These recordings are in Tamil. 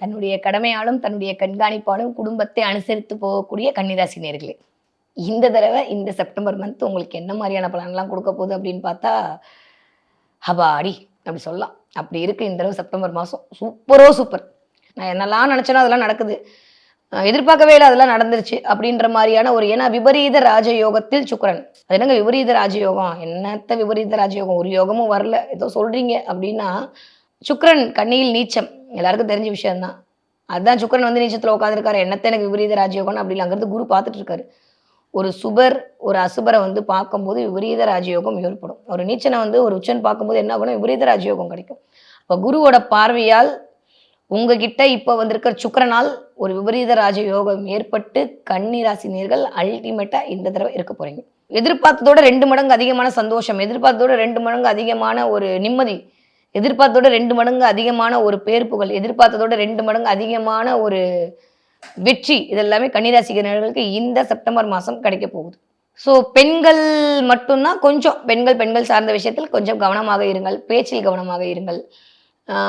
தன்னுடைய கடமையாலும் தன்னுடைய கண்காணிப்பாலும் குடும்பத்தை அனுசரித்து போகக்கூடிய கன்னிராசி நேர்களே இந்த தடவை இந்த செப்டம்பர் மந்த் உங்களுக்கு என்ன மாதிரியான பலன்லாம் கொடுக்க போகுது அப்படின்னு பார்த்தா ஹபாடி அப்படி சொல்லலாம். அப்படி இருக்குது இந்த தடவை செப்டம்பர் மாதம் சூப்பரோ சூப்பர். நான் என்னெல்லாம் நினச்சேனோ அதெல்லாம் நடக்குது. எதிர்பார்க்கவே இல்லை அதெல்லாம் நடந்துருச்சு அப்படின்ற மாதிரியான ஒரு ஏன்னா விபரீத ராஜயோகத்தில் சுக்கரன். அது என்னங்க விபரீத ராஜயோகம்? என்னத்த விபரீத ராஜயோகம்? ஒரு யோகமும் வரல. ஏதோ சொல்கிறீங்க அப்படின்னா சுக்கரன் கண்ணியில் நீச்சம். எல்லாருக்கும் தெரிஞ்ச விஷயம்தான். அதுதான் சுக்கரன் வந்து நீச்சத்தில் உட்காந்துருக்காரு என்னத்தை எனக்கு விபரீத ராஜயோகம்னு அப்படின்னு அங்கிருந்து குரு பார்த்துட்டு இருக்காரு ஒரு சுபர் ஒரு அசுபரை வந்து பார்க்கும்போது விபரீத ராஜயோகம் ஏற்படும். ஒரு நீச்சனை வந்து ஒரு உச்சன் பார்க்கும்போது என்ன பண்ணும் விபரீத ராஜயோகம் கிடைக்கும். அப்போ குருவோட பார்வையால் உங்ககிட்ட இப்போ வந்திருக்கிற சுக்கரனால் ஒரு விபரீத ராஜயோகம் ஏற்பட்டு கன்னி நேர்கள் அல்டிமேட்டாக இந்த தடவை இருக்க போறீங்க. எதிர்பார்த்ததோட ரெண்டு மடங்கு அதிகமான சந்தோஷம் எதிர்பார்த்ததோட ரெண்டு மடங்கு அதிகமான ஒரு நிம்மதி எதிர்பார்த்ததோட ரெண்டு மடங்கு அதிகமான ஒரு பேர் புகழ் எதிர்பார்த்ததோட ரெண்டு மடங்கு அதிகமான ஒரு வெற்றி இதெல்லாமே கன்னிராசிகர்களுக்கு இந்த செப்டம்பர் மாதம் கிடைக்க போகுது. ஸோ பெண்கள் மட்டும்தான் கொஞ்சம் பெண்கள் பெண்கள் சார்ந்த விஷயத்தில் கொஞ்சம் கவனமாக இருங்கள் பேச்சில் கவனமாக இருங்கள்.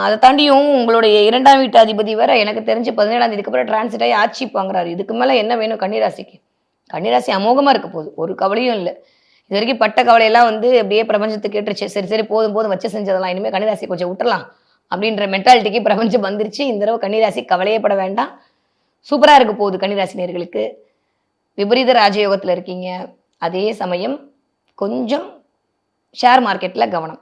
அதை தாண்டியும் உங்களுடைய இரண்டாம் வீட்டு அதிபதி வேற எனக்கு தெரிஞ்சு பதினேழாம் தேதிக்கு அப்புறம் டிரான்சிட் ஆகி ஆட்சி வாங்குறாரு. இதுக்கு மேலே என்ன வேணும் கன்னிராசிக்கு? கன்னிராசி அமோகமாக இருக்க போகுது. ஒரு கவலையும் இல்லை. இது வரைக்கும் பட்ட கவலையெல்லாம் வந்து அப்படியே பிரபஞ்சத்துக்கு கேட்டுருச்சு. சரி சரி போதும் போதும் வச்சு செஞ்சதெல்லாம். இனிமேல் கன்னிராசி கொஞ்சம் விட்டுறலாம் அப்படின்ற மென்டாலிட்டிக்கு பிரபஞ்சம் வந்துருச்சு. இந்த தடவை கன்னிராசி கவலையே பட வேண்டாம். சூப்பராக இருக்க போகுது கன்னிராசி நேர்களுக்கு. விபரீத ராஜயோகத்தில் இருக்கீங்க. அதே சமயம் கொஞ்சம் ஷேர் மார்க்கெட்டில் கவனம்.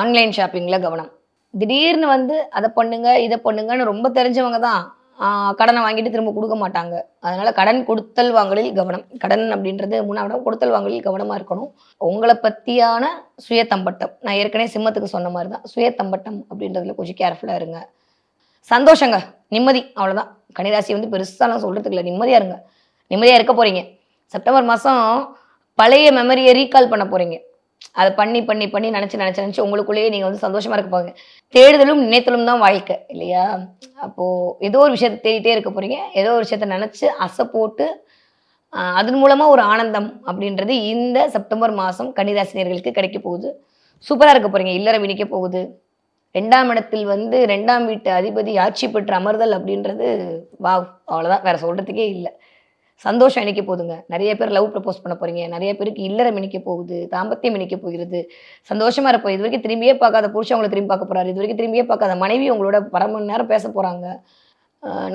ஆன்லைன் ஷாப்பிங்கில் கவனம். திடீர்னு வந்து அதை பண்ணுங்க இதை பண்ணுங்கன்னு ரொம்ப தெரிஞ்சவங்க தான். கடனை வாங்கிட்டு திரும்ப கொடுக்க மாட்டாங்க. அதனால கடன் கொடுத்தல் வாங்கலில் கவனம். கடன் அப்படின்றது மூணாவது கொடுத்தல் வாங்கலில் கவனமாக இருக்கணும். உங்களை பற்றியான சுயத்தம்பட்டம் நான் ஏற்கனவே சிம்மத்துக்கு சொன்ன மாதிரி தான் சுயத்தம்பட்டம் அப்படின்றதுல கொஞ்சம் கேர்ஃபுல்லாக இருங்க. சந்தோஷங்க. நிம்மதி. அவ்வளோதான் கனிராசி வந்து பெருசாலாம் சொல்கிறதுக்கு இல்லை. நிம்மதியாக இருங்க. நிம்மதியாக இருக்க போகிறீங்க செப்டம்பர் மாதம் பழைய மெமரியை ரீகால் பண்ண போகிறீங்க அதை பண்ணி பண்ணி பண்ணி நினச்சி நினச்சி நினச்சி உங்களுக்குள்ளேயே நீங்கள் வந்து சந்தோஷமாக இருக்க போங்க தேடுதலும் நினைத்தலும் தான் வாழ்க்கை இல்லையா? அப்போது ஏதோ ஒரு விஷயத்தை தேடிட்டே இருக்க போகிறீங்க ஏதோ ஒரு விஷயத்தை நினச்சி அசை போட்டு அதன் மூலமாக ஒரு ஆனந்தம் அப்படின்றது இந்த செப்டம்பர் மாதம் கன்னிராசினியர்களுக்கு கிடைக்க போகுது. சூப்பராக இருக்க போகிறீங்க இல்லறம் இனிக்க போகுது. ரெண்டாம் இடத்தில் வந்து ரெண்டாம் வீட்டு அதிபதி ஆட்சி பெற்று அமர்தல் அப்படின்றது வாவ் அவ்வளோதான் வேறு சொல்கிறதுக்கே இல்லை. சந்தோஷம் இணைக்க போதுங்க நிறைய பேர் லவ் ப்ரப்போஸ் பண்ண போறீங்க. நிறைய பேருக்கு இல்லறம் இணைக்க போகுது. தாம்பத்தியம் இணைக்க போகிறது. சந்தோஷமா இருப்போம். இது வரைக்கும் திரும்பியே பார்க்காத புருஷன் உங்களை திரும்பி பார்க்க போறாரு. இது வரைக்கும் திரும்பியே பார்க்காத மனைவி உங்களோட பல மணி நேரம் பேச போறாங்க.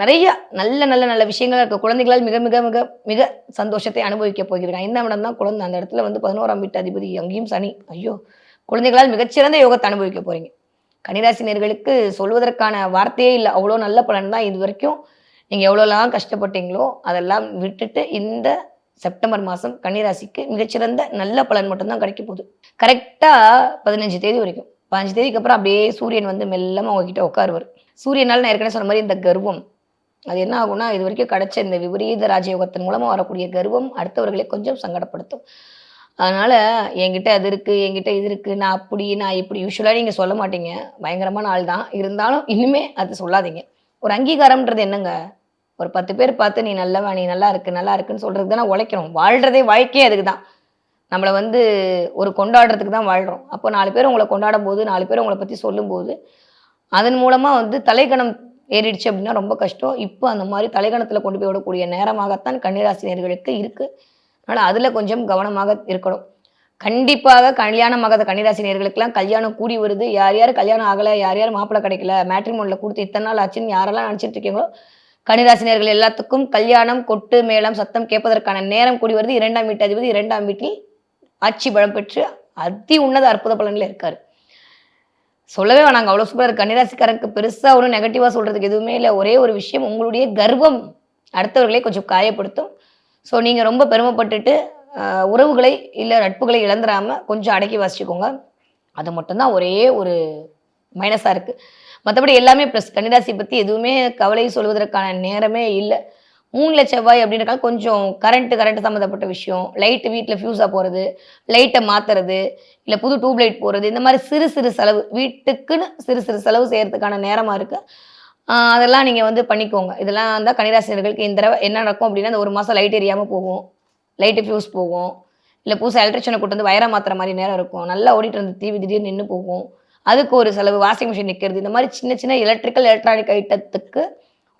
நிறைய நல்ல நல்ல நல்ல விஷயங்கள் இருக்க. குழந்தைகளால் மிக மிக மிக மிக சந்தோஷத்தை அனுபவிக்க போகிறீங்க. ஐந்தாம் இடம் தான் குழந்தை. அந்த இடத்துல வந்து பதினோராம் வீட்டு அதிபதி அங்கேயும் சனி. ஐயோ! குழந்தைகளால் மிகச்சிறந்த யோகத்தை அனுபவிக்க போறீங்க. கன்னிராசி நேர்களுக்கு சொல்வதற்கான வார்த்தையே இல்லை. அவ்வளோ நல்ல பலன் தான் இது வரைக்கும் நீங்கள் எவ்வளோலாம் கஷ்டப்பட்டீங்களோ அதெல்லாம் விட்டுட்டு இந்த செப்டம்பர் மாதம் கன்னிராசிக்கு மிகச்சிறந்த நல்ல பலன் மட்டும்தான் கிடைக்க போகுது. கரெக்டாக பதினஞ்சு தேதி வரைக்கும். பதினஞ்சு தேதிக்கு அப்புறம் அப்படியே சூரியன் வந்து மெல்லமாக உங்ககிட்ட உட்காருவார். சூரியனால் நான் ஏற்கனவே சொன்ன மாதிரி இந்த கர்வம். அது என்ன ஆகும்னா இது வரைக்கும் கிடைச்ச இந்த விபரீத ராஜயோகத்தின் மூலமாக வரக்கூடிய கர்வம் அடுத்தவர்களை கொஞ்சம் சங்கடப்படுத்தும். அதனால் என்கிட்ட அது இருக்குது என்கிட்ட இது இருக்குது நான் அப்படி நான் இப்படி. யூஸ்வலாக நீங்கள் சொல்ல மாட்டீங்க. பயங்கரமான ஆள் தான் இருந்தாலும் இனிமேல் அது சொல்லாதீங்க. ஒரு அங்கீகாரம்ன்றது என்னங்க? ஒரு பத்து பேர் பார்த்து நீ நல்லவா நீ நல்லா இருக்கு நல்லா இருக்குன்னு சொல்றதுக்கு தானே உழைக்கிறோம். வாழ்றதே வாழ்க்கையே அதுக்கு தான் நம்மளை வந்து ஒரு கொண்டாடுறதுக்கு தான் வாழ்கிறோம் அப்போ நாலு பேர் உங்களை கொண்டாடும் போது நாலு பேர் உங்களை பற்றி சொல்லும்போது அதன் மூலமாக வந்து தலைக்கணம் ஏறிடுச்சு அப்படின்னா ரொம்ப கஷ்டம். இப்போ அந்த மாதிரி தலைகணத்தில் கொண்டு போய் விடக்கூடிய நேரமாகத்தான் கன்னிராசினியர்களுக்கு இருக்குது அதனால் அதில் கொஞ்சம் கவனமாக இருக்கணும். கண்டிப்பாக கல்யாணமாகாத கன்னிராசி நேர்களுக்கெல்லாம் கல்யாணம் கூடி வருது. யார் யார் கல்யாணம் ஆகலை யார் யார் மாப்பிள்ளை கிடைக்கல மேட்ரிமோனில் கொடுத்து இத்தனை நாள் ஆச்சுன்னு யாரெல்லாம் நினச்சிட்டு இருக்கீங்களோ கன்னிராசினியர்கள் எல்லாத்துக்கும் கல்யாணம் கொட்டு மேளம் சத்தம் கேட்பதற்கான நேரம் கூடி வருது. இரண்டாம் வீட்டு அதிபதி இரண்டாம் வீட்டில் ஆட்சி பலம் பெற்று அதி உன்னத அற்புத பலன்களில் இருக்கார். சொல்லவே வேணாங்க அவ்வளோ சூப்பராக இருக்கு. கன்னிராசிக்காரருக்கு பெருசாக ஒன்றும் நெகட்டிவாக சொல்கிறதுக்கு எதுவுமே இல்லை. ஒரே ஒரு விஷயம் உங்களுடைய கர்வம் அடுத்தவர்களை கொஞ்சம் காயப்படுத்தும். ஸோ நீங்கள் ரொம்ப பெருமைப்பட்டுட்டு உறவுகளை இல்லை நட்புகளை இழந்துடாமல் கொஞ்சம் அடக்கி வாசிச்சுக்கோங்க. அது மட்டும்தான் ஒரே ஒரு மைனஸாக இருக்குது மற்றபடி எல்லாமே ப்ளஸ் கன்னிராசி பற்றி எதுவுமே கவலை சொல்வதற்கான நேரமே இல்லை. மூணில் செவ்வாய் அப்படின்றக்கால கொஞ்சம் கரண்ட்டு கரண்ட் சம்மந்தப்பட்ட விஷயம். லைட்டு வீட்டில் ஃபியூஸாக போகிறது லைட்டை மாற்றுறது இல்லை புது டியூப் லைட் போகிறது இந்த மாதிரி சிறு சிறு செலவு வீட்டுக்குன்னு சிறு சிறு செலவு செய்கிறதுக்கான நேரமாக இருக்குது அதெல்லாம் நீங்கள் வந்து பண்ணிக்கோங்க. இதெல்லாம் தான் கன்னிராசினர்களுக்கு இந்த தடவை என்ன நடக்கும் அப்படின்னா அந்த ஒரு மாதம் லைட் எரியாமல் போகும். லைட்டு ஃபியூஸ் போகும். இல்லை புதுசாக எலக்ட்ரிஷனை கூட்டு வந்து வயரை மாற்றுற மாதிரி நேரம் இருக்கும். நல்லா ஓடிட்டு இருந்த டிவி திடீர்னு நின்று போகும். அதுக்கு ஒரு செலவு வாஷிங் மிஷின் நிற்கிறது இந்த மாதிரி சின்ன சின்ன எலக்ட்ரிக்கல் எலக்ட்ரானிக் ஐட்டத்துக்கு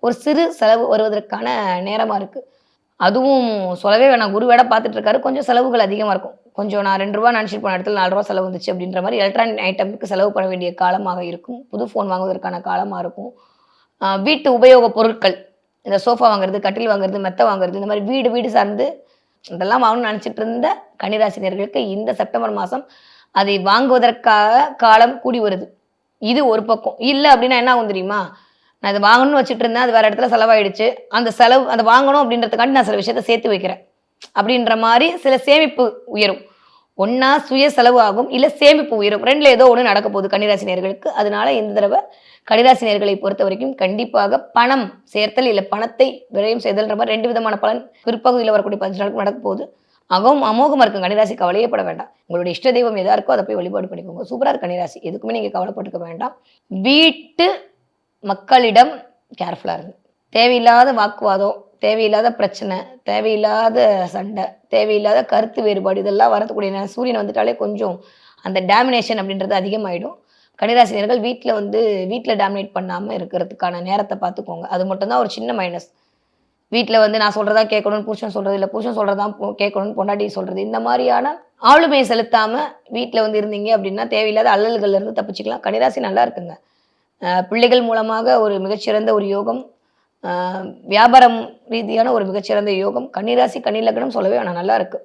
ஒரு சிறு செலவு வருவதற்கான நேரமாக இருக்குது அதுவும் சொல்லவே வேணாம். குரு வேட பார்த்துட்டு இருக்காரு. கொஞ்சம் செலவுகள் அதிகமாக இருக்கும். கொஞ்சம் நான் ரெண்டு ரூபா நினச்சிட்டு போன இடத்துல நாலு ரூபா செலவு வந்துச்சு அப்படின்ற மாதிரி எலக்ட்ரானிக் ஐட்டமுக்கு செலவு பண்ண வேண்டிய காலமாக இருக்கும். புது ஃபோன் வாங்குவதற்கான காலமாக இருக்கும். வீட்டு உபயோகப் பொருட்கள். இந்த சோஃபா வாங்குறது கட்டில் வாங்குறது மெத்தை வாங்குறது இந்த மாதிரி வீடு வீடு சார்ந்து இதெல்லாம் வாங்கணும்னு நினச்சிட்டு இருந்த கன்னிராசினியர்களுக்கு இந்த செப்டம்பர் மாதம் அதை வாங்குவதற்காக காலம் கூடி வருது. இது ஒரு பக்கம். இல்லை அப்படின்னா என்ன ஆகும் தெரியுமா? நான் இதை வாங்கணும்னு வச்சுட்டு இருந்தேன் அது வேற இடத்துல செலவாயிடுச்சு. அந்த செலவு அதை வாங்கணும் அப்படின்றதுக்காண்டி நான் சில விஷயத்த சேர்த்து வைக்கிறேன். அப்படின்ற மாதிரி சில சேமிப்பு உயரும். ஒன்றா சுய செலவு ஆகும் இல்லை சேமிப்பு உயரும். ரெண்டில் ஏதோ ஒன்று நடக்க போகுது கன்னிராசி நேர்களுக்கு அதனால இந்த தடவை கன்னிராசி நேர்களை பொறுத்த வரைக்கும் கண்டிப்பாக பணம் சேர்த்தல் இல்லை பணத்தை விரயம் செய்தல்ன்ற மாதிரி ரெண்டு விதமான பலன் பிற்பகுதியில் வரக்கூடிய பதினஞ்சு நாளுக்கு நடக்க போகுது. அகவும் அமோகமாக இருக்கும். கன்னிராசி கவலையப்பட வேண்டாம். உங்களுடைய இஷ்ட தெய்வம் எதா இருக்கோ அதை போய் வழிபாடு பண்ணிக்கோங்க. சூப்பராக இருக்கு கன்னிராசி. எதுக்குமே நீங்கள் கவலைப்பட்டுக்க வேண்டாம். வீட்டு மக்களிடம் கேர்ஃபுல்லாக இருங்க. தேவையில்லாத வாக்குவாதம் தேவையில்லாத பிரச்சனை தேவையில்லாத சண்டை தேவையில்லாத கருத்து வேறுபாடு இதெல்லாம் வரக்கூடிய நேரம். சூரியன் வந்துட்டாலே கொஞ்சம் அந்த டேமினேஷன் அப்படின்றது அதிகமாயிடும். கன்னிராசினியர்கள் வீட்டில் வந்து வீட்டில் டாமினேட் பண்ணாமல் இருக்கிறதுக்கான நேரத்தை பார்த்துக்கோங்க. அது மட்டும்தான் ஒரு சின்ன மைனஸ் வீட்டில் வந்து நான் சொல்கிறதா கேட்கணும்னு புருஷன் சொல்கிறது இல்லை. புருஷன் சொல்கிறதா கேட்கணும்னு பொண்டாட்டி சொல்கிறது இந்த மாதிரியான ஆளுமையை செலுத்தாமல் வீட்டில் வந்து இருந்தீங்க அப்படின்னா தேவையில்லாத அல்லல்கள்லேருந்து தப்பிச்சுக்கலாம். கன்னிராசி நல்லா இருக்குங்க. பிள்ளைகள் மூலமாக ஒரு மிகச்சிறந்த ஒரு யோகம் வியாபாரம் ரீதியான ஒரு மிகச்சிறந்த யோகம். கன்னிராசி கன்னிலக்கணம் சொல்லவே ஆனால் நல்லா இருக்கு.